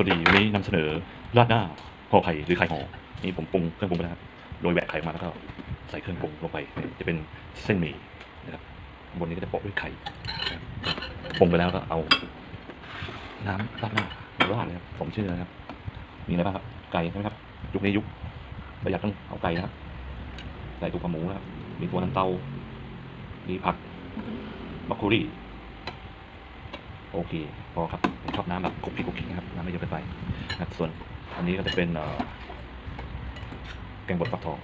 วัสดีวันนี้นำเสนอราดหน้าห่อไข่หรือไข่ห่อนี่ผมปรุงเครื่องปรุงไปแล้วครับโรยแหวกไข่ออกมาแล้วก็ใส่เครื่องปรุงลงไป จะเป็นเส้นหมี่นะครับบนนี้ก็จะโปะด้วยไข่ปรุงไปแล้วก็เอา น้ำราดหน้ามาราดเลยครับผมชื่อนะครับ มีอะไรบ้างครับไก่ใช่ไหมครับ ยุคนี้ยุคประหยัดต้องเอาไก่นะครับใส่ตัวกับหมูนะครับมีตัวน้ำเต้ามีผักบักคูรี่ โอเคพอครับผมชอบน้ำแบบคุกกี้คุกกี้นะครับน้ำไม่เยอะเกินไปนะครับส่วนอันนี้ก็จะเป็นแกงบดฟักทอง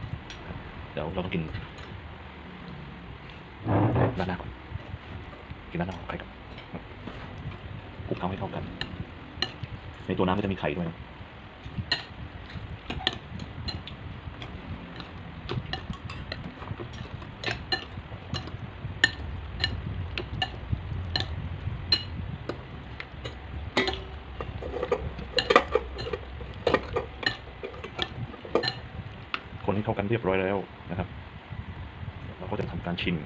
เดี๋ยวเราต้องกินรานหน้าก่อนกินรานหน้ากับไข่กับครับคลุกเคล้าให้เข้ากัน ในตัวน้ำก็จะมีไข่ด้วยนะ คนให้เข้ากันเรียบร้อยแล้วนะครับ เราก็จะทำการชิม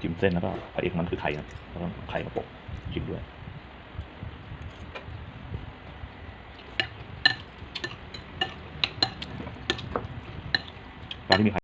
จิ้มเส้นแล้วก็พระเอกมันคือไข่นะแล้วก็ไข่มาโปะจิ้มด้วยร้านที่มีไข่